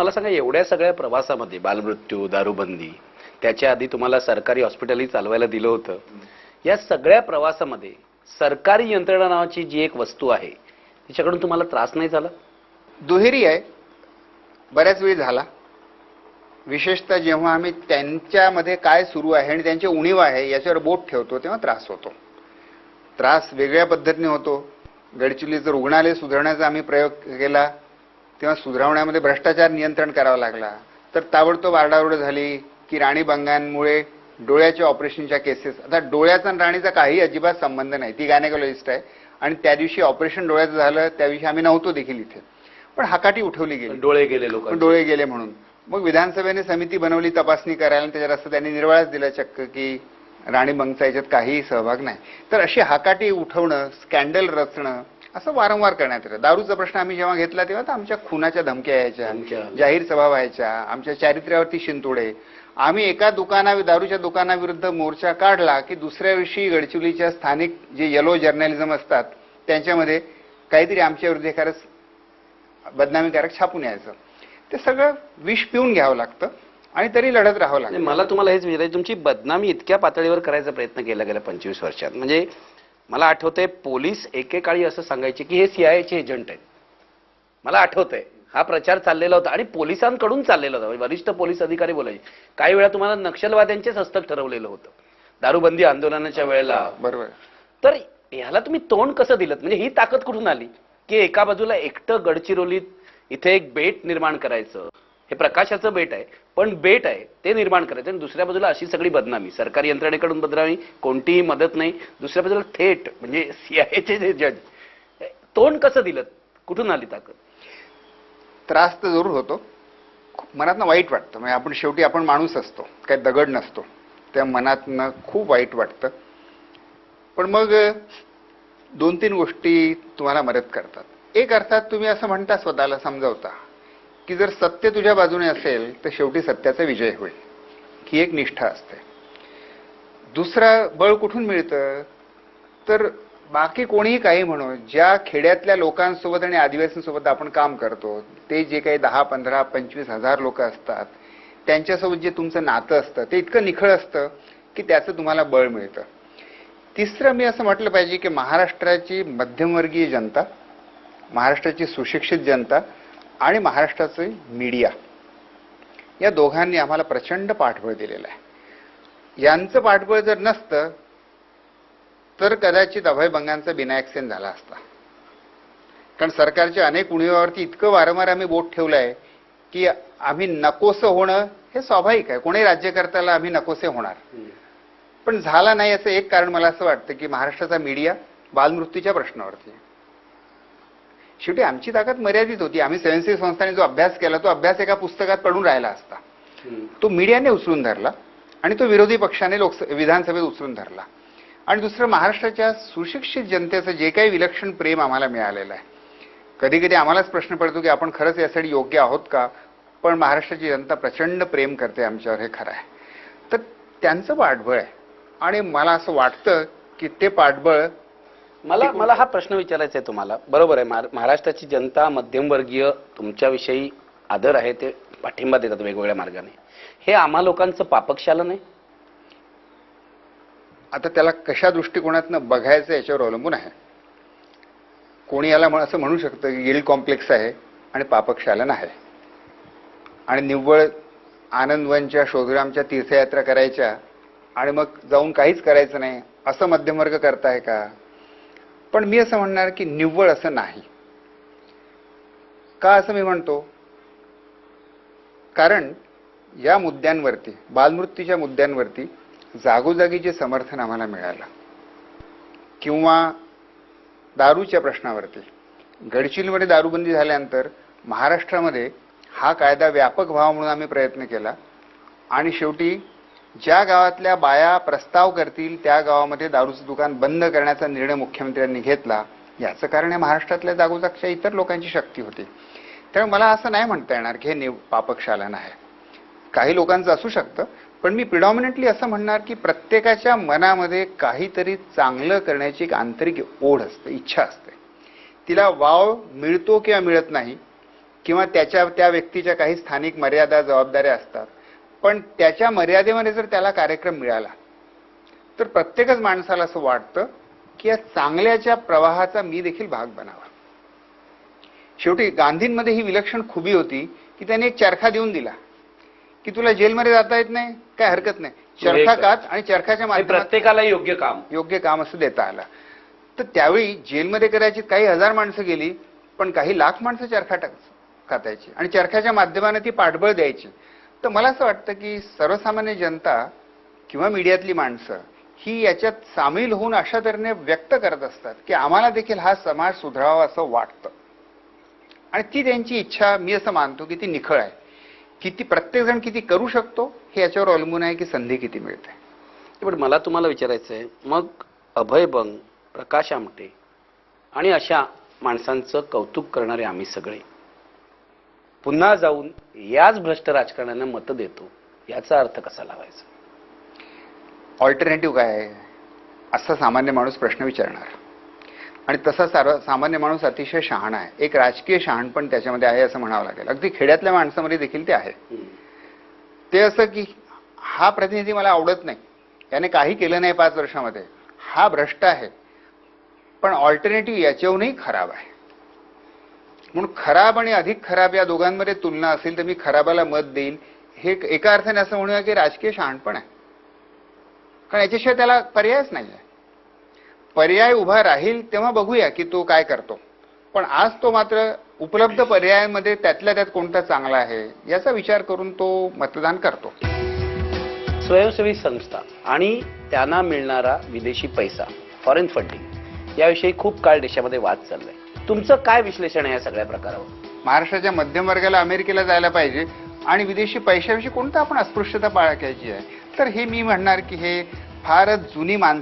मला सांगा एवढ्या सगळ्या प्रवासामध्ये बालमृत्यू दारूबंदी त्याच्या आधी तुम्हाला सरकारी हॉस्पिटलही चालवायला दिलं होतं. या सगळ्या प्रवासामध्ये सरकारी यंत्रणा नावाची जी एक वस्तू आहे तिच्याकडून तुम्हाला त्रास नाही झाला? दुहेरी आहे. बऱ्याच वेळी झाला. विशेषतः जेव्हा आम्ही त्यांच्यामध्ये काय सुरू आहे आणि त्यांची उणीव आहे याच्यावर बोट ठेवतो तेव्हा त्रास होतो. त्रास वेगळ्या पद्धतीने होतो. गडचिरोलीचं रुग्णालय सुधारण्याचा आम्ही प्रयोग केला तेव्हा सुधारवण्यामध्ये भ्रष्टाचार नियंत्रण करावा लागला. तर ताबडतोब आरडाओरड झाली की राणी बंगांमुळे डोळ्याच्या ऑपरेशनच्या केसेस आता डोळ्याचा आणि राणीचा काही अजिबात संबंध नाही. ती गायनेकोलॉजिस्ट आहे आणि त्या दिवशी ऑपरेशन डोळ्याचं झालं त्या दिवशी आम्ही नव्हतो देखील इथे. पण हाकाटी उठवली गेली. डोळे गेले लोक डोळे गेले म्हणून. मग विधानसभेने समिती बनवली तपासणी करायला आणि त्याच्यात असं त्यांनी निर्वाळच दिला चक्क की राणी बंगचा याच्यात काहीही सहभाग नाही. तर अशी हाकाटी उठवणं स्कॅन्डल रचणं असं वारंवार करण्यात येतं. दारूचा प्रश्न आम्ही जेव्हा घेतला तेव्हा तर आमच्या खुनाच्या धमक्या यायच्या. जाहीर सभा व्हायच्या आमच्या चारित्र्यावरती शिंतोडे. आम्ही एका दुकाना दारूच्या दुकानाविरुद्ध मोर्चा काढला की दुसऱ्या दिवशी गडचिरोलीच्या स्थानिक जे येलो जर्नलिझम असतात त्यांच्यामध्ये काहीतरी आमच्या विरुद्ध एखादं बदनामीकारक छापून यायचं. ते सगळं विष पिऊन घ्यावं लागतं आणि तरी लढत राहावं लागतं. मला तुम्हाला हेच विचारायचं तुमची बदनामी इतक्या पातळीवर करायचा प्रयत्न केला गेला पंचवीस वर्षात. म्हणजे मला आठवतंय पोलीस एकेकाळी असं सांगायचे की हे सीआयएचे एजंट आहेत. मला आठवतंय हा प्रचार चाललेला होता आणि पोलिसांकडून चाललेला होता. म्हणजे वरिष्ठ पोलीस अधिकारी बोलायचे. काही वेळा तुम्हाला नक्षलवाद्यांचेच हस्तक ठरवलेलं होतं. दारूबंदी आंदोलनाच्या वेळेला. बरोबर. तर ह्याला तुम्ही तोंड कसं दिलं? म्हणजे ही ताकद कुठून आली? की एका बाजूला एकटं गडचिरोलीत इथे एक बेट निर्माण करायचं. हे प्रकाशाचं बेट आहे. पण बेट आहे ते निर्माण करायचं आणि दुसऱ्या बाजूला अशी सगळी बदनामी. सरकारी यंत्रणेकडून बदनामी कोणतीही मदत नाही. दुसऱ्या बाजूला थेट म्हणजे सीआयचे जे जज तोंड कसं दिलं? कुठून आली ताकद? त्रास तर जरूर होतो. खूप मनातनं वाईट वाटतं. म्हणजे आपण शेवटी आपण माणूस असतो. काही दगड नसतो. त्या मनातनं खूप वाईट वाटतं. पण मग दोन तीन गोष्टी तुम्हाला मदत करतात. एक अर्थात तुम्ही असं म्हणता स्वतःला समजावता. की जर सत्य तुझ्या बाजूने असेल तर शेवटी सत्याचा विजय होईल. ही एक निष्ठा असते. दुसरा बळ कुठून मिळतं? तर बाकी कोणीही काही म्हणो ज्या खेड्यातल्या लोकांसोबत आणि आदिवासींसोबत आपण काम करतो ते जे काही दहा पंधरा पंचवीस हजार लोक असतात त्यांच्यासोबत जे तुमचं नातं असतं ते इतकं निखळ असतं की त्याचं तुम्हाला बळ मिळतं. तिसरं मी असं म्हटलं पाहिजे की महाराष्ट्राची मध्यमवर्गीय जनता महाराष्ट्राची सुशिक्षित जनता आणि महाराष्ट्राचं मीडिया या दोघांनी आम्हाला प्रचंड पाठबळ दिलेलं आहे. यांचं पाठबळ जर नसतं तर कदाचित अभय बंगांचा बिना झाला असता. कारण सरकारच्या अनेक उणीवावरती इतकं वारंवार आम्ही बोट ठेवलं आहे की आम्ही नकोसं होणं हे स्वाभाविक आहे. कोणी राज्यकर्त्याला आम्ही नकोसे होणार. पण झाला नाही याचं एक कारण मला असं वाटतं की महाराष्ट्राचा मीडिया बालमृत्यूच्या प्रश्नावरती आहे. शेवटी आमची ताकद मर्यादित होती. आम्ही स्वयंसेवी संस्थांनी जो अभ्यास केला तो अभ्यास एका पुस्तकात पडून राहिला असता. तो मीडियाने उचलून धरला आणि तो विरोधी पक्षाने लोकस विधानसभेत उचलून धरला. आणि दुसरं महाराष्ट्राच्या सुशिक्षित जनतेचं जे काही विलक्षण प्रेम आम्हाला मिळालेलं आहे. कधी कधी आम्हालाच प्रश्न पडतो की आपण खरंच यासाठी योग्य आहोत का? पण महाराष्ट्राची जनता प्रचंड प्रेम करते आमच्यावर हे खरं आहे. तर त्यांचं पाठबळ आहे. आणि मला असं वाटतं की ते पाठबळ मला मला हा प्रश्न विचारायचा आहे तुम्हाला. बरोबर आहे महार- महाराष्ट्राची जनता मध्यमवर्गीय तुमच्याविषयी आदर आहे ते पाठिंबा देतात वेगवेगळ्या मार्गाने. हे आम्हा लोकांचं पापक्षाला नाही आता त्याला कशा दृष्टिकोनातनं बघायचं याच्यावर अवलंबून आहे. कोणी याला असं म्हणू शकतं की गिल्ड कॉम्प्लेक्स आहे आणि पापक्षालन आहे. आणि निव्वळ आनंदवनच्या शोधरामच्या तीर्थयात्रा करायच्या आणि मग जाऊन काहीच करायचं नाही असं मध्यमवर्ग करताय का? पण मी असं म्हणणार की निव्वळ असं नाही. का असं मी म्हणतो? कारण या मुद्द्यांवरती बालमृत्यूच्या मुद्द्यांवरती जागोजागी जे समर्थन आम्हाला मिळालं. किंवा दारूच्या प्रश्नावरती. गडचिरोलीमध्ये दारूबंदी झाल्यानंतर महाराष्ट्रामध्ये हा कायदा व्यापक व्हावा म्हणून आम्ही प्रयत्न केला. आणि शेवटी ज्या गावातल्या बाया प्रस्ताव करतील त्या गावामध्ये दारूचं दुकान बंद करण्याचा निर्णय मुख्यमंत्र्यांनी घेतला याचं कारण हे महाराष्ट्रातल्या जागोजागच्या इतर लोकांची शक्ती होती. त्यामुळे मला असं नाही म्हणता येणार की हे निव पापक्षालन आहे. काही लोकांचं असू शकतं पण मी प्रिडॉमिनंटली असं म्हणणार की प्रत्येकाच्या मनामध्ये काहीतरी चांगलं करण्याची एक आंतरिक ओढ असते इच्छा असते. तिला वाव मिळतो किंवा मिळत नाही किंवा त्याच्या त्या व्यक्तीच्या काही स्थानिक मर्यादा जबाबदाऱ्या असतात पण त्याच्या मर्यादेमध्ये जर त्याला कार्यक्रम मिळाला तर प्रत्येकच माणसाला असं वाटतं की या चांगल्याच्या प्रवाहाचा मी देखील भाग बनावा. शेवटी गांधींमध्ये ही विलक्षण खुबी होती की त्यांनी एक चरखा देऊन दिला की तुला जेलमध्ये जाता येत नाही काय हरकत नाही. चरखा. काच आणि चरखाच्या माध्यमात प्रत्येकाला योग्य काम. योग्य काम असं देता आलं. तर त्यावेळी जेलमध्ये कदाचित काही हजार माणसं गेली पण काही लाख माणसं चरखा टाक कातायची आणि चरख्याच्या माध्यमाने ती पाठबळ द्यायची. तर मला असं वाटतं की सर्वसामान्य जनता किंवा मीडियातली माणसं ही याच्यात सामील होऊन अशा तऱ्हेने व्यक्त करत असतात की आम्हाला देखील हा समाज सुधारावा असं वाटतं. आणि ती त्यांची इच्छा मी असं मानतो की ती निखळ आहे. किती प्रत्येकजण किती करू शकतो हे याच्यावर अवलंबून आहे की संधी किती मिळते. पण मला तुम्हाला विचारायचं आहे मग अभय बंग प्रकाश आमटे आणि अशा माणसांचं कौतुक करणारे आम्ही सगळे. पुन्हा जाऊन याच भ्रष्ट राजकारण्यांना मतं देतो याचा अर्थ कसा लावायचा? ऑल्टरनेटिव्ह काय आहे? असा सामान्य माणूस प्रश्न विचारणार. आणि तसा सार सामान्य माणूस अतिशय शहाणा आहे. एक राजकीय शहाणपण त्याच्यामध्ये आहे असं म्हणावं लागेल. अगदी खेड्यातल्या माणसामध्ये देखील ते आहे. ते असं की हा प्रतिनिधी मला आवडत नाही. याने काही केलं नाही पाच वर्षामध्ये. हा भ्रष्ट आहे. पण ऑल्टरनेटिव्ह याच्याहूनही खराब आहे. म्हणून खराब आणि अधिक खराब या दोघांमध्ये तुलना असेल तर मी खराबाला मत देईल हे एका अर्थाने असं म्हणूया की राजकीय शहाणपण आहे. कारण याच्याशिवाय त्याला पर्यायच नाही आहे पर्याय उभा राहील तेव्हा बघूया की तो काय करतो. पण आज तो मात्र उपलब्ध पर्यायांमध्ये त्यातल्या त्यात कोणता चांगला आहे याचा विचार करून तो मतदान करतो. स्वयंसेवी संस्था आणि त्यांना मिळणारा विदेशी पैसा फॉरेन फंडिंग याविषयी खूप काळ देशामध्ये वाद चाललाय. तुमचं काय विश्लेषण आहे या सगळ्या प्रकारावर? महाराष्ट्राच्या मध्यम वर्गाला अमेरिकेला जायला पाहिजे आणि विदेशी पैशाविषयी कोणतं आपण अस्पृश्यता बाळगायची आहे? तर हे मी म्हणणार की हे फारच जुनी मान